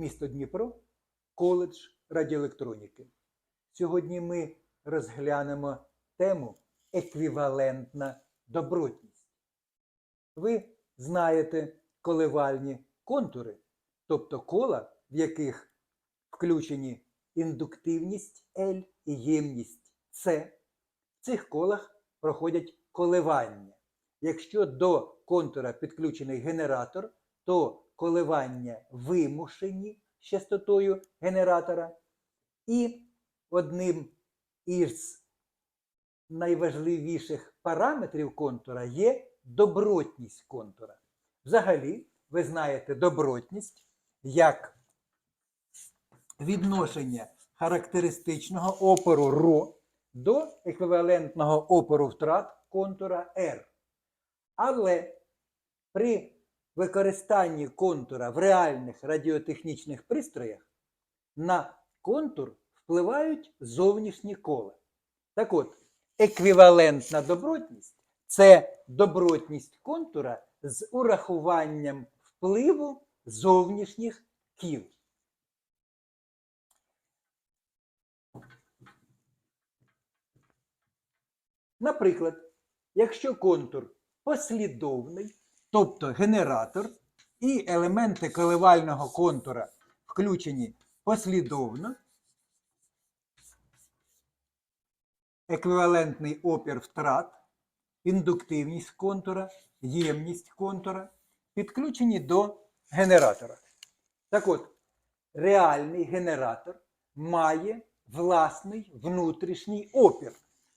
місто Дніпро, коледж радіоелектроніки. Сьогодні ми розглянемо тему еквівалентна добротність. Ви знаєте коливальні контури, тобто кола, в яких включені індуктивність L і ємність С. В цих колах проходять коливання. Якщо до контура підключений генератор, то коливання вимушені частотою генератора. І одним із найважливіших параметрів контура є добротність контура. Взагалі, ви знаєте добротність як відношення характеристичного опору ро до еквівалентного опору втрат контура R. Але при використанні контура в реальних радіотехнічних пристроях на контур впливають зовнішні кола. Так от, еквівалентна добротність це добротність контура з урахуванням впливу зовнішніх кіл. Наприклад, якщо контур послідовний, тобто генератор, і елементи коливального контура включені послідовно, еквівалентний опір втрат, індуктивність контура, ємність контура підключені до генератора. Так от, реальний генератор має власний внутрішній опір.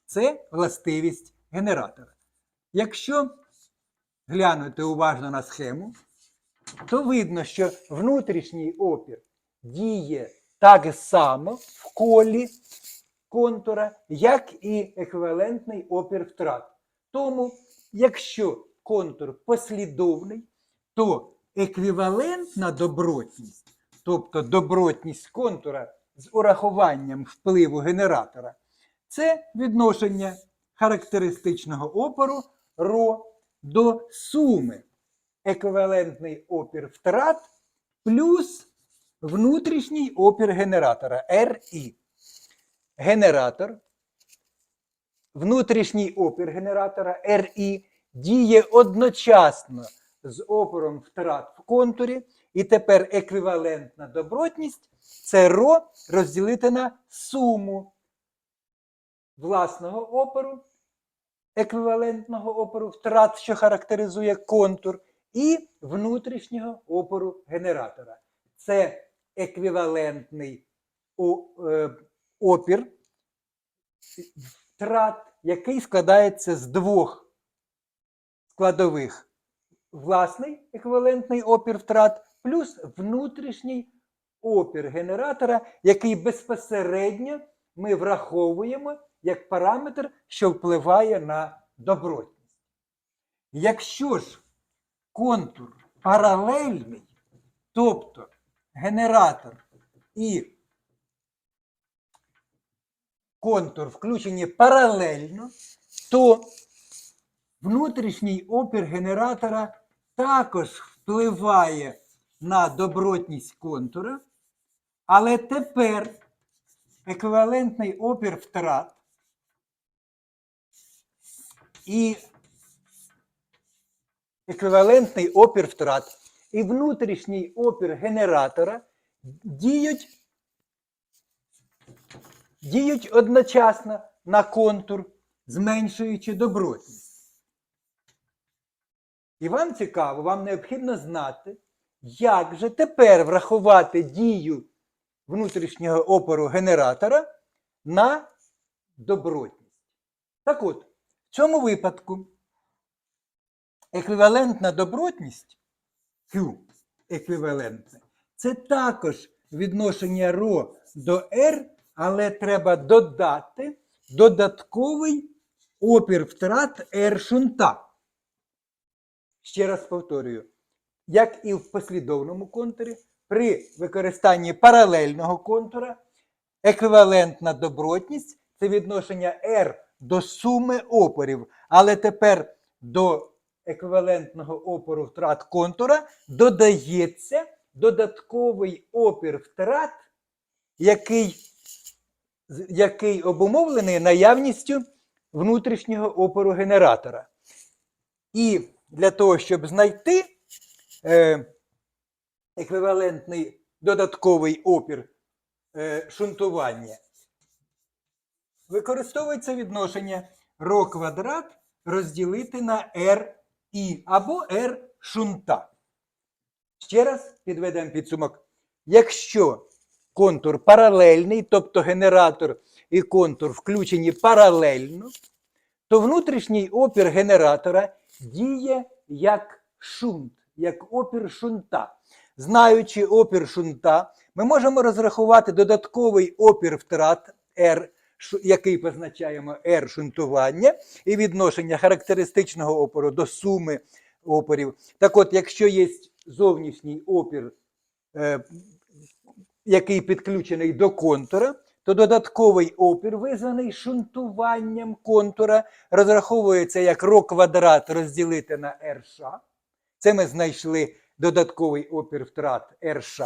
Це властивість генератора. Якщо глянути уважно на схему, то видно, що внутрішній опір діє так само в колі контура, як і еквівалентний опір втрат. Тому, якщо контур послідовний, то еквівалентна добротність, тобто добротність контура з урахуванням впливу генератора, це відношення характеристичного опору ро до суми еквівалентний опір втрат плюс внутрішній опір генератора RI. Генератор, внутрішній опір генератора RI діє одночасно з опором втрат в контурі, і тепер еквівалентна добротність це ро розділити на суму власного опору, еквівалентного опору втрат, що характеризує контур, і внутрішнього опору генератора. Це еквівалентний е, опір втрат, який складається з двох складових: власний еквівалентний опір втрат, плюс внутрішній опір генератора, який безпосередньо ми враховуємо як параметр, що впливає на добротність. Якщо ж контур паралельний, тобто генератор і контур включені паралельно, то внутрішній опір генератора також впливає на добротність контура, але тепер еквівалентний опір втрат і еквівалентний опір втрат і внутрішній опір генератора діють, діють одночасно на контур, зменшуючи добротність. І вам цікаво, вам необхідно знати, як же тепер врахувати дію внутрішнього опору генератора на добротність. Так от, в цьому випадку еквівалентна добротність Q еквівалентне, це також відношення ро до R, але треба додати додатковий опір втрат R шунта. Ще раз повторюю, як і в послідовному контурі, при використанні паралельного контура еквівалентна добротність це відношення R до суми опорів, але тепер до еквівалентного опору втрат контура додається додатковий опір втрат, який, який обумовлений наявністю внутрішнього опору генератора. І для того, щоб знайти е, еквівалентний додатковий опір е, шунтування, використовується відношення ρ квадрат розділити на r і або r шунта. Ще раз підведемо підсумок. Якщо контур паралельний, тобто генератор і контур включені паралельно, то внутрішній опір генератора діє як шунт, як опір шунта. Знаючи опір шунта, ми можемо розрахувати додатковий опір втрат R, який позначаємо R шунтування, і відношення характеристичного опору до суми опорів. Так от, якщо є зовнішній опір, е, який підключений до контура, то додатковий опір, визваний шунтуванням контура, розраховується як ρ квадрат розділити на РШ. Це ми знайшли додатковий опір втрат РШ.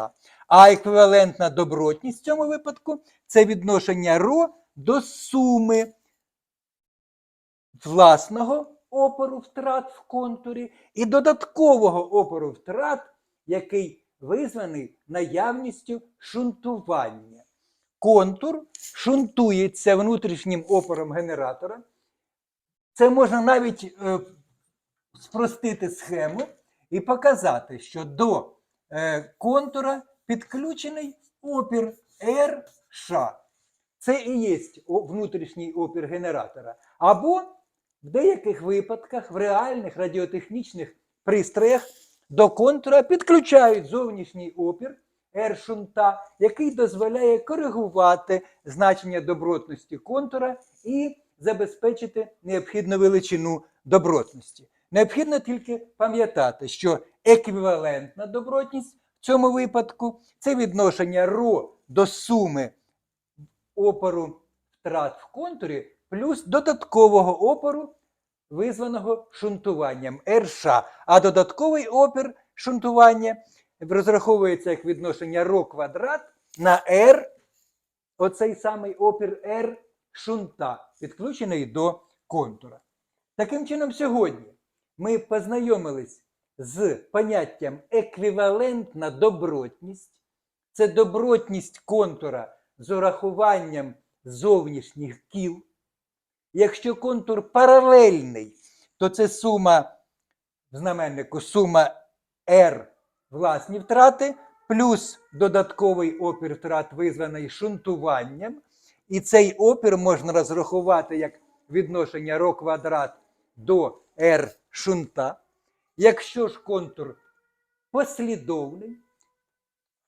А еквівалентна добротність в цьому випадку це відношення ρ до суми власного опору втрат в контурі і додаткового опору втрат, який визваний наявністю шунтування. Контур шунтується внутрішнім опором генератора. Це можна навіть е, спростити схему і показати, що до е, контура підключений опір RШ. Це і є внутрішній опір генератора. Або в деяких випадках, в реальних радіотехнічних пристроях до контура підключають зовнішній опір R-шунта, який дозволяє коригувати значення добротності контура і забезпечити необхідну величину добротності. Необхідно тільки пам'ятати, що еквівалентна добротність в цьому випадку це відношення ρ до суми опору втрат в контурі плюс додаткового опору, визваного шунтуванням РШ. А додатковий опір шунтування розраховується як відношення ρ квадрат на R, оцей самий опір R шунта, підключений до контура. Таким чином, сьогодні ми познайомились з поняттям еквівалентна добротність. Це добротність контура з урахуванням зовнішніх кіл. Якщо контур паралельний, то це сума в знаменнику сума R власні втрати, плюс додатковий опір втрат, визваний шунтуванням. І цей опір можна розрахувати як відношення ρ квадрат до R шунта. Якщо ж контур послідовний,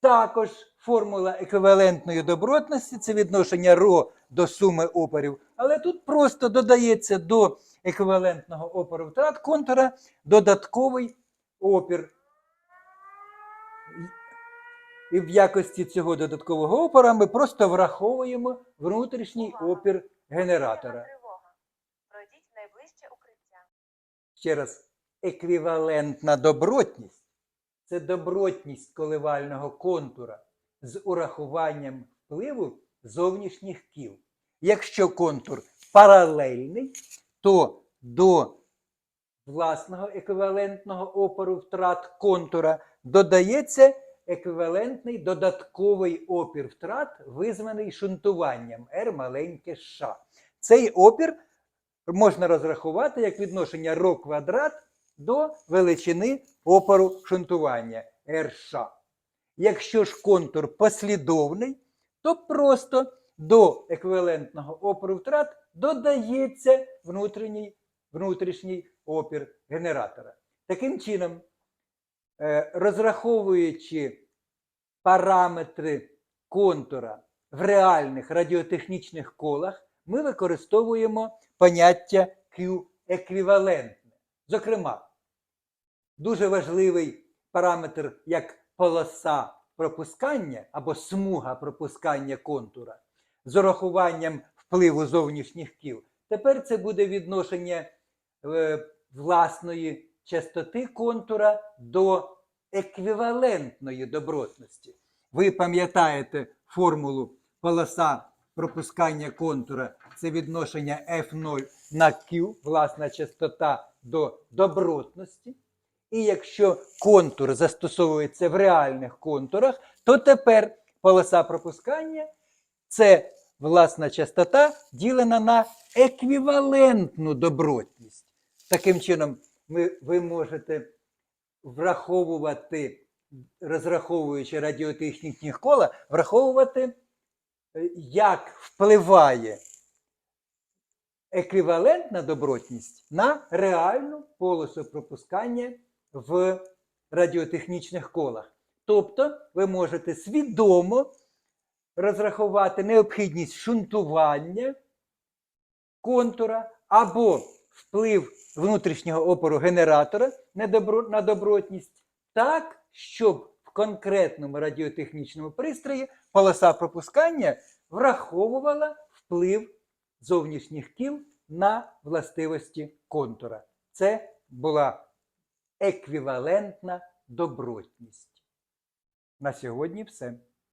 також формула еквівалентної добротності це відношення ρ до суми опорів. Але тут просто додається до еквівалентного опору втрат контура додатковий опір. І в якості цього додаткового опора ми просто враховуємо внутрішній опір генератора. Пройдіть найближче укриття. Ще раз, еквівалентна добротність це добротність коливального контура з урахуванням впливу зовнішніх кіл. Якщо контур паралельний, то до власного еквівалентного опору втрат контура додається еквівалентний додатковий опір втрат, визваний шунтуванням R маленьке США. Цей опір можна розрахувати як відношення ρ квадрат до величини опору шунтування РШ. Якщо ж контур послідовний, то просто до еквівалентного опору втрат додається внутрішній, внутрішній опір генератора. Таким чином, е, розраховуючи параметри контура в реальних радіотехнічних колах, ми використовуємо поняття Q еквівалентне. Зокрема, дуже важливий параметр як полоса пропускання або смуга пропускання контура з урахуванням впливу зовнішніх кіл. Тепер це буде відношення е, власної частоти контура до еквівалентної добротності. Ви пам'ятаєте формулу полоса пропускання контура це відношення F0 на Q, власна частота до добротності. І якщо контур застосовується в реальних контурах, то тепер полоса пропускання це власна частота ділена на еквівалентну добротність. Таким чином, ви, ви можете враховувати, розраховуючи радіотехнічні кола, враховувати, е, як впливає еквівалентна добротність на реальну полосу пропускання в радіотехнічних колах. Тобто ви можете свідомо розрахувати необхідність шунтування контура або вплив внутрішнього опору генератора на, добротність так, щоб в конкретному радіотехнічному пристрої полоса пропускання враховувала вплив зовнішніх кіл на властивості контура. Це була еквівалентна добротність. На сьогодні все.